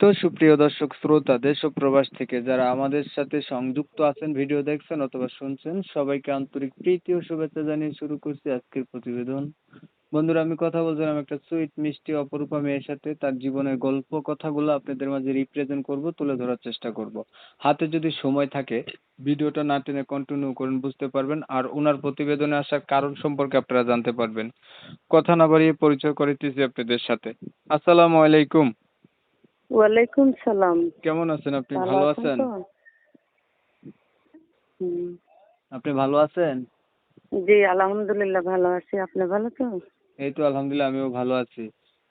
তো সুপ্রিয় দর্শক, শ্রোতা, দেশ ও প্রবাস থেকে যারা আমাদের সাথে সংযুক্ত আছেন, ভিডিও দেখছেন অথবা শুনছেন, সবাইকে আন্তরিক প্রীতি ও শুভেচ্ছা জানিয়ে শুরু করছি আজকের প্রতিবেদন। বন্ধুরা, আমি কথা বলছিলাম একটা সুইট মিষ্টি, অপরূপা মেয়ের সাথে। তার জীবনের গল্প, কথাগুলো আপনাদের মাঝে রিপ্রেজেন্ট করব, তুলে ধরার চেষ্টা করব। হাতে যদি সময় থাকে, ভিডিওটা না টেনে কন্টিনিউ করুন, বুঝতে পারবেন। আর ওনার প্রতিবেদনে আসার কারণ সম্পর্কে আপনারা জানতে পারবেন। কথা না বাড়িয়ে পরিচয় করিতেছি আপনাদের সাথে। আসসালামু আলাইকুম। ওয়ালাইকুম সালাম। কেমন আছেন আপনি? ভালো আছেন আপনি ভালো আছেন? জি আলহামদুলিল্লাহ ভালো আছি। আপনি ভালো তো? এই তো আলহামদুলিল্লাহ আমিও ভালো আছি।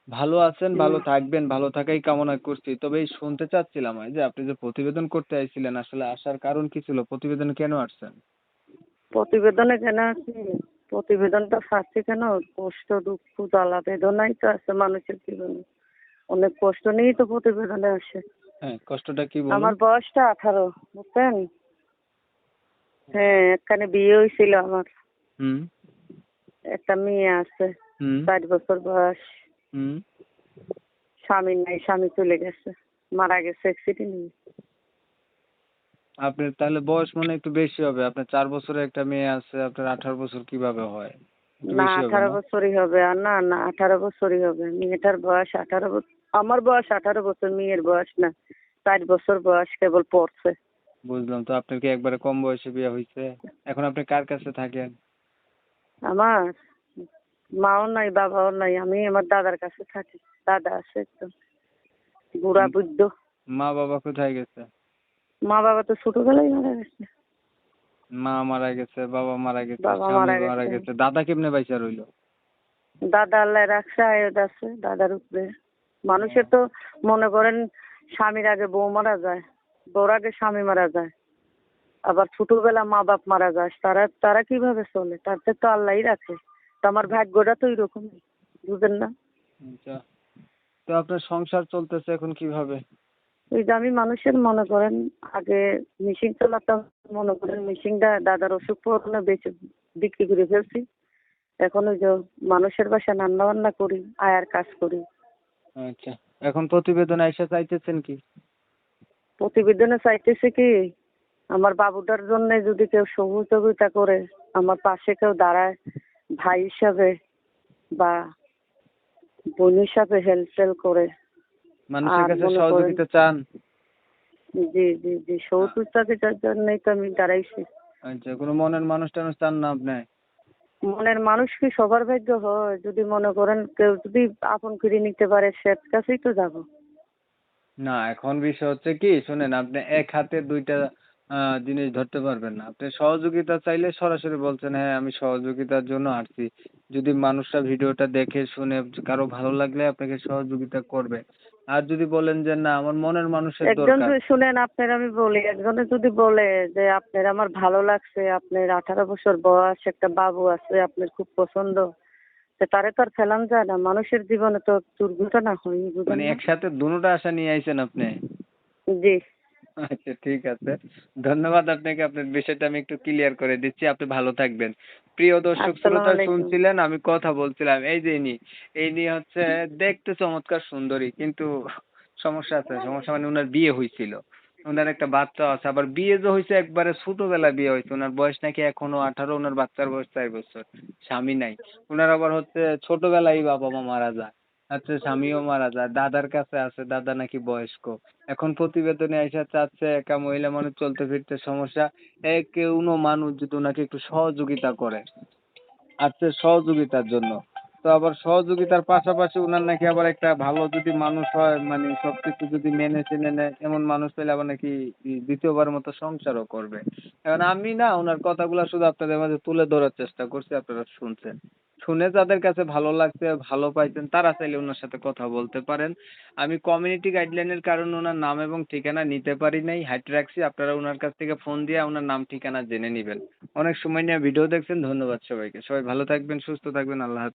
ভালো আছেন ভালো থাকবেন ভালো থাকাই কামনা করছি। তবে এই শুনতে চাচ্ছিলাম যে আপনি যে প্রতিবেদন করতে আইছিলেন আসলে আসার কারণ কি ছিল? প্রতিবেদন কেন আসছেন? প্রতিবেদনে কেন আছি প্রতিবেদনটা পাচ্ছি কেন? কষ্ট দুঃখ জ্বালা বেদনাই তো আছে মানুষের জীবনে। অনেক কষ্ট নিয়েই তো প্রতিবেদনে আসে। হ্যাঁ কষ্টটা কি আমার বয়সটা আঠারো বুঝছেন? হ্যাঁ একখানে বিয়ে হয়েছিল আমার। একটা মেয়ে আছে চার বছর বয়স। হুম। স্বামী নাই স্বামী চলে গেছে মারা গেছে অ্যাক্সিডেন্ট আপনার তাহলে বয়স মনে একটু বেশি হবে। আপনার চার বছরের একটা মেয়ে আছে আপনার আঠারো বছর কীভাবে হয়? না আঠারো? বছরই হবে আর না না আঠারো বছরই হবে। মেয়েটার বয়স আঠারো বছর আমার বয়স আঠারো বছর মেয়ের বয়স না। চার বছর বয়স কেবল পড়ছে। বুঝলাম তো আপনার কি একবারে কম বয়সে বিয়ে হয়েছে? এখন আপনি কার কাছে থাকেন? আমার মাও নাই বাবাও নাই আমি আমার দাদার কাছে থাকি। দাদা আছে একদম বুড়া বুদ্ধ। মা বাবা কোথায় গেছে? মা বাবা তো ছোটবেলায় মারা গেছে। মা মারা গেছে বাবা মারা গেছে বাবা স্বামী মারা গেছে। গেছে। দাদা কেমনে বাইচা রইল? দাদা আল্লাহ রাখছে আয়ত আছে দাদার উপরে। মানুষের তো মনে করেন স্বামীর আগে বউ মারা যায় বউর আগে স্বামী মারা যায়। আবার ছোটবেলা মা বাপ মারা যায় তারা তারা কীভাবে চলে? তাতে তো আল্লাহই রাখে। তো আমার ভাগ্যটা তো এরকমই বুঝেন না? আচ্ছা। তো আপনার সংসার চলতেছে এখন কীভাবে? ওই যে আমি মানুষের মনে করেন আগে মেশিন চালাতাম মনে করেন মেশিনটা দাদার অসুখ পড়লে বেঁচে বিক্রি করে ফেলছি। এখন ওই যে মানুষের বাসায় রান্না বান্না করি আয়ার কাজ করি। আচ্ছা এখন প্রতিবেদন আইসা চাইতেছেন কি? প্রতিবেদনে চাইতেছে কি আমার বাবুটার জন্য যদি কেউ সহযোগিতা করে আমার পাশে কেউ দাঁড়ায় ভাই হিসাবে বা বোন হিসাবে হেল্প করে। মানুষের কাছে সহযোগিতা চান? জি জি জি সহযোগিতার জন্যই তো আমি দাঁড়াইছি আচ্ছা কোনো মনের মানুষ টানুষ চান নাম আপনি মনের মানুষ কি সবার ভাগ্য হয়? যদি মনে করেন কেউ যদি আপন করে নিতে পারে সে কাছেই তো যাব। না এখন বিষয় হচ্ছে কি শুনেন আপনি এক হাতে দুইটা জিনিস ধরতে পারবেন না। আপনি সহযোগিতা চাইলে সরাসরি বলছেন হ্যাঁ আমি সহযোগিতার জন্য আসছি। যদি মানুষরা ভিডিওটা দেখে শুনে কারও ভালো লাগলে আপনাকে সহযোগিতা করবে। আর যদি বলেন যে না আমার মনের মানুষের একজন দরকার। যদি শুনেন আপনার আমি বলি একজনে যদি বলে যে আপনার আমার ভালো লাগছে আপনার আঠারো বছর বয়স একটা বাবু আছে আপনার খুব পছন্দ। তো তারে তো আর ফেলান যায় না। মানুষের জীবনে তো দুর্ঘটনা হয় মানে না? একসাথে দুটোটা আশা নিয়ে আইছেন আপনি? জি। আচ্ছা ঠিক আছে। ধন্যবাদ আপনাকে আপনার বিষয়টা আমি একটু ক্লিয়ার করে দিচ্ছি। আপনি ভালো থাকবেন। প্রিয় দর্শক শ্রোতা শুনছিলেন আমি কথা বলছিলাম। এই যে ইনি এই নিয়ে হচ্ছে দেখতে চমৎকার সুন্দরী কিন্তু সমস্যা আছে সমস্যা মানে ওনার বিয়ে হয়েছিল ওনার একটা বাচ্চা আছে আবার বিয়ে যে হয়েছে একবারে ছোটবেলা বিয়ে হয়েছে ওনার বয়স নাকি এখনও আঠারো ওনার বাচ্চার বয়স চার বছর স্বামী নাই। ওনার আবার হচ্ছে ছোটবেলায় বাবা মা মারা যায়। আচ্ছা স্বামীও মারা যায়। দাদার কাছে আছে, দাদা নাকি বয়স্ক। এখন প্রতিবেদনে এসে চাচ্ছে, একা মহিলা মানুষ চলতে ফিরতে সমস্যা। এ কেউ মানুষ যদি ওনাকে একটু সহযোগিতা করে। আচ্ছা সহযোগিতার জন্য। তো আবার সহযোগিতার পাশাপাশি ওনার নাকি আবার একটা ভালো যদি মানুষ হয় মানে সবকিছু যদি মেনে চেনে নেয়, এমন মানুষ পেলে আবার নাকি দ্বিতীয়বার মতো সংসারও করবে। এখন আমি না ওনার কথাগুলো শুধু আপনাদের মাঝে তুলে ধরার চেষ্টা করছি, আপনারা শুনছেন। শুনে যাদের কাছে ভালো লাগছে, ভালো পাইছেন, তারা চাইলে ওনার সাথে কথা বলতে পারেন। আমি কমিউনিটি গাইডলাইনের কারণে ওনার নাম এবং ঠিকানা নিতে পারি নাই, হাইট রাখছি। আপনারা ওনার কাছ থেকে ফোন দিয়ে ওনার নাম, ঠিকানা জেনে নেবেন। অনেক সময় নিয়ে ভিডিও দেখছেন, ধন্যবাদ সবাইকে। সবাই ভালো থাকবেন, সুস্থ থাকবেন, আল্লাহ হাফেজ।